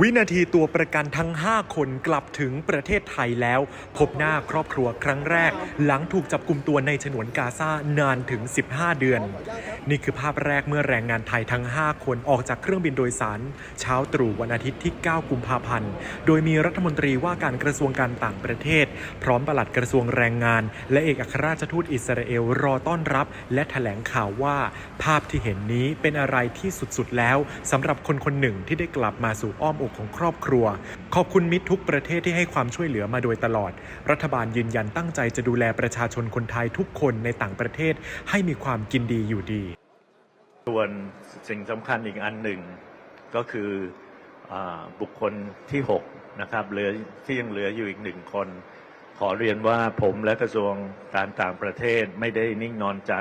วินาทีตัวประกันทั้ง 5 คนกลับถึงประเทศไทยแล้ว พบหน้าครอบครัวครั้งแรก หลังถูกจับกลุ่มตัวในฉนวนกาซานานถึง 15 เดือน นี่คือภาพแรกเมื่อแรงงานไทยทั้ง 5 คนออกจากเครื่องบินโดยสาร เช้าตรู่วันอาทิตย์ที่ 9 กุมภาพันธ์ โดยมีรัฐมนตรีว่าการกระทรวงการต่างประเทศ พร้อมปลัดกระทรวงแรงงาน และเอกอัครราชทูตอิสราเอลรอต้อนรับ และแถลงข่าวว่า ภาพที่เห็นนี้เป็นอะไรที่สุดๆแล้วสำหรับคนคนหนึ่งที่ได้กลับมาสู่อ้อมอกของครอบครัว ขอบคุณมิตรทุกประเทศที่ให้ความช่วยเหลือมาโดยตลอด รัฐบาลยืนยันตั้งใจจะดูแลประชาชนคนไทยทุกคนในต่างประเทศให้มีความกินดีอยู่ดี ส่วนสิ่งสำคัญอีกอันหนึ่งก็คืออบุคคลที่ 6 นะครับเหลือที่ยังเหลืออยู่อีกหนึ่งคน ขอเรียนว่าผมและกระทรวงการต่างประเทศไม่ได้นิ่งนอนใจ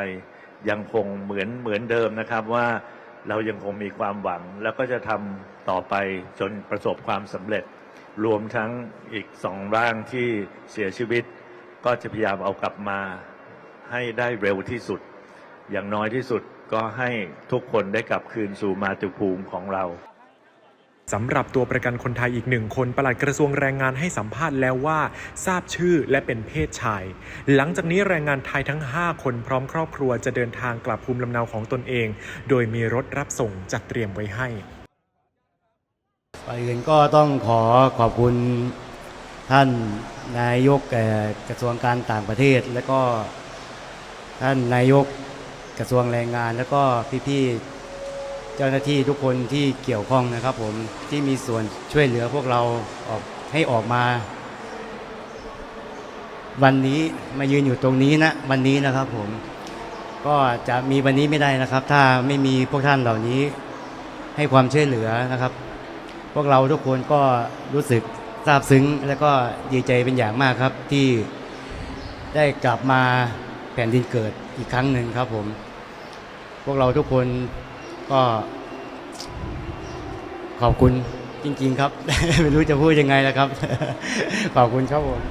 ยังคงเหมือนเหมือนเดิมนะครับว่า เรายังคงมีความหวัง แล้วก็จะทำต่อไปจนประสบความสำเร็จ รวมทั้งอีกสองร่างที่เสียชีวิต ก็จะพยายามเอากลับมาให้ได้เร็วที่สุด อย่างน้อยที่สุดก็ให้ทุกคนได้กลับคืนสู่มาตุภูมิของเรา สำหรับตัวประกันคนไทยอีกหนึ่งคนปลัดกระทรวงแรงงานให้สัมภาษณ์แล้วว่า ทราบชื่อและเป็นเพศชาย หลังจากนี้แรงงานไทยทั้ง 5 คนพร้อมครอบครัวจะเดินทางกลับภูมิลำเนาของตนเอง โดยมีรถรับส่งจัดเตรียมไว้ให้ก่อนอื่นก็ต้องขอขอบคุณท่านนายกกระทรวงการต่างประเทศ และก็ท่านนายกกระทรวงแรงงาน แล้วก็พี่ๆ เจ้าหน้าที่ทุกคนที่เกี่ยวข้องนะครับผมที่มีส่วนช่วยเหลือพวกเราออกให้ออกมา วันนี้มายืนอยู่ตรงนี้นะวันนี้นะครับผมก็จะมีวันนี้ไม่ได้นะครับ ถ้าไม่มีพวกท่านเหล่านี้ให้ความช่วยเหลือนะครับ พวกเราทุกคนก็รู้สึกซาบซึ้ง และก็ดีใจเป็นอย่างมากครับที่ได้กลับมาแผ่นดินเกิดอีกครั้งหนึ่งครับผม พวกเราทุกคน ก็ ขอบคุณจริง ๆ ครับ ไม่รู้จะพูดยังไงแล้วครับ ขอบคุณครับผม